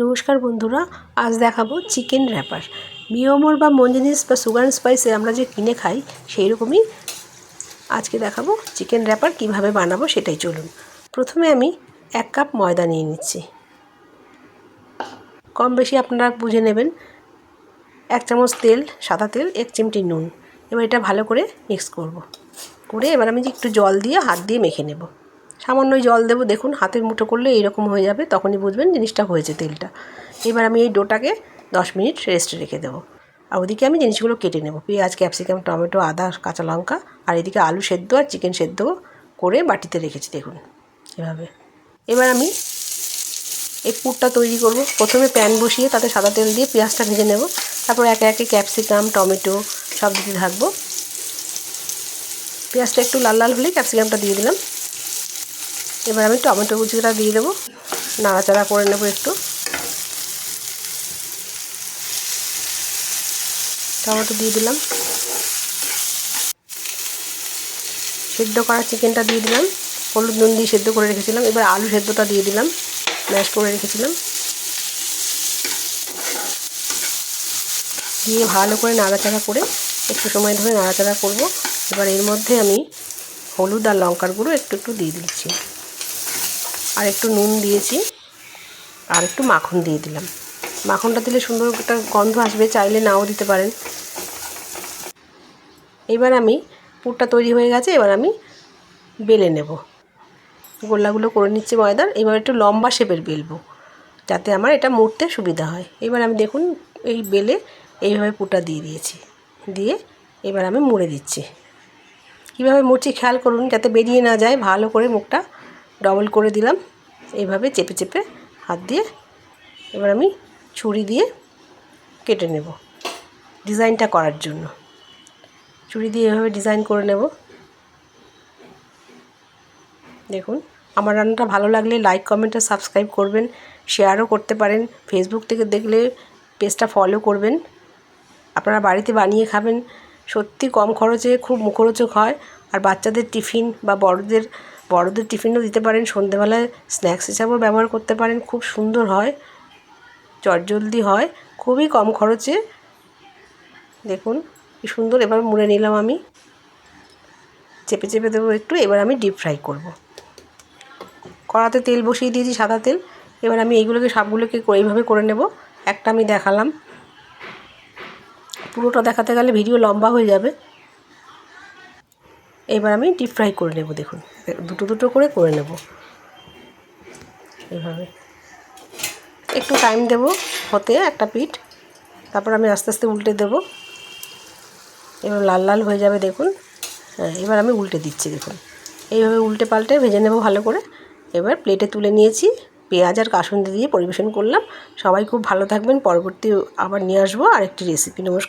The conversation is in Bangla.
নমস্কার বন্ধুরা, আজ দেখাবো চিকেন র্যাপার মিওমোর বা মঞ্জিনিস বা সুগার স্পাইসে আমরা যে কিনে খাই সেই রকমই আজকে দেখাবো চিকেন র্যাপার কীভাবে বানাবো সেটাই চলুন। প্রথমে আমি এক কাপ ময়দা নিয়ে নিচ্ছি। কম বেশি আপনারা বুঝে নেবেন, এক চামচ তেল, সাদা তেল, এক চিমটি নুন। এবার এটা ভালো করে মিক্স করব। করে এবার আমি একটু জল দিয়ে হাত দিয়ে মেখে নেব। সামান্য জল দেবো। দেখুন, হাতের মুঠো করলে এইরকম হয়ে যাবে, তখনই বুঝবেন জিনিসটা হয়েছে তেলটা। এবার আমি এই ডোটাকে দশ মিনিট রেস্টে রেখে দেবো। আর ওদিকে আমি জিনিসগুলো কেটে নেব। পেঁয়াজ ক্যাপসিকাম টমেটো, আদা, কাঁচা লঙ্কা, আর এদিকে আলু সেদ্ধ আর চিকেন সেদ্ধ করে বাটিতে রেখেছি, দেখুন, এভাবে। এবার আমি এই পুরটা তৈরি করব। প্রথমে প্যান বসিয়ে তাতে সাদা তেল দিয়ে পেঁয়াজটা ভেজে নেব। তারপর একে একে ক্যাপসিকাম টমেটো সব দিতে থাকব। পেঁয়াজটা একটু লাল লাল হলে ক্যাপসিকামটা দিয়ে দিলাম। এবার আমি টমেটো কুচিটা দিয়ে দেবো। নাড়াচাড়া করে নেব একটু। টমেটো দিয়ে দিলাম। সেদ্ধ করা চিকেনটা দিয়ে দিলাম। হলুদ নুন দিয়ে সেদ্ধ করে রেখেছিলাম। এবার আলু সেদ্ধটা দিয়ে দিলাম। ম্যাশ করে রেখেছিলাম। দিয়ে ভালো করে নাড়াচাড়া করে একটু সময় ধরে নাড়াচাড়া করব। এবার এর মধ্যে আমি হলুদ আর লঙ্কার গুঁড়ো একটু একটু দিয়ে দিচ্ছি। আর একটু নুন দিয়েছি আর একটু মাখন দিয়ে দিলাম। মাখনটা দিলে সুন্দর একটা গন্ধ আসবে, চাইলে নাও দিতে পারেন। এবার আমি পুরটা তৈরি হয়ে গেছে, এবার আমি বেলে নেব। গোল্লাগুলো করে নিচ্ছি ময়দার, এবার একটু লম্বা শেপের বেলবো, যাতে আমার এটা মুড়তে সুবিধা হয়। এবার আমি দেখুন, এই বেলে এইভাবে পুরটা দিয়ে দিয়েছি। দিয়ে এবার আমি মুড়ে দিচ্ছি। কীভাবে মুড়ছি খেয়াল করুন, যাতে বেরিয়ে না যায়, ভালো করে মুখটা ডবল করে দিলাম। এইভাবে চেপে চেপে হাত দিয়ে এবার আমি ছুরি দিয়ে কেটে নেব ডিজাইনটা করার জন্য। ছুরি দিয়ে এভাবে ডিজাইন করে নেব। দেখুন, আমার রান্নাটা ভালো লাগলে লাইক কমেন্ট আর সাবস্ক্রাইব করবেন শেয়ারও করতে পারেন ফেসবুক থেকে দেখলে পেজটা ফলো করবেন। আপনারা বাড়িতে বানিয়ে খাবেন, সত্যি কম খরচে খুব মুখরোচক হয়। আর বাচ্চাদের টিফিন বা বড়দের বড়দের টিফিনও দিতে পারেন, সন্ধেবেলায় স্ন্যাক্স হিসাবেও ব্যবহার করতে পারেন, খুব সুন্দর হয়, চটজলদি হয়, খুবই কম খরচে। দেখুন, কি সুন্দর, এবার মুড়ে নিলাম আমি। চেপে চেপে দেবো একটু, এবার আমি ডিপ ফ্রাই করব। কড়াতে তেল বসিয়ে দিয়েছি সাদা তেল, এবার আমি এইগুলোকে সবগুলোকে এইভাবে করে নেব। একটা আমি দেখালাম। পুরোটা দেখাতে গেলে ভিডিও লম্বা হয়ে যাবে। এবার আমি ডিপ ফ্রাই করে নেব, দেখুন। দুটো দুটো করে করে নেব। এইভাবে একটু টাইম দেব হতে, একটা পিঠ। তারপর আমি আস্তে আস্তে উল্টে দেব। এবার লাল লাল হয়ে যাবে, দেখুন। হ্যাঁ এবার আমি উল্টে দিচ্ছি, দেখুন। এইভাবে উল্টে পাল্টে ভেজে নেব ভালো করে। এবার প্লেটে তুলে নিয়েছি। পেঁয়াজ আর কাসুন্দি দিয়ে পরিবেশন করলাম। সবাই খুব ভালো থাকবেন। পরবর্তী আবার নিয়ে আসব। আরেকটি রেসিপি নমস্কার।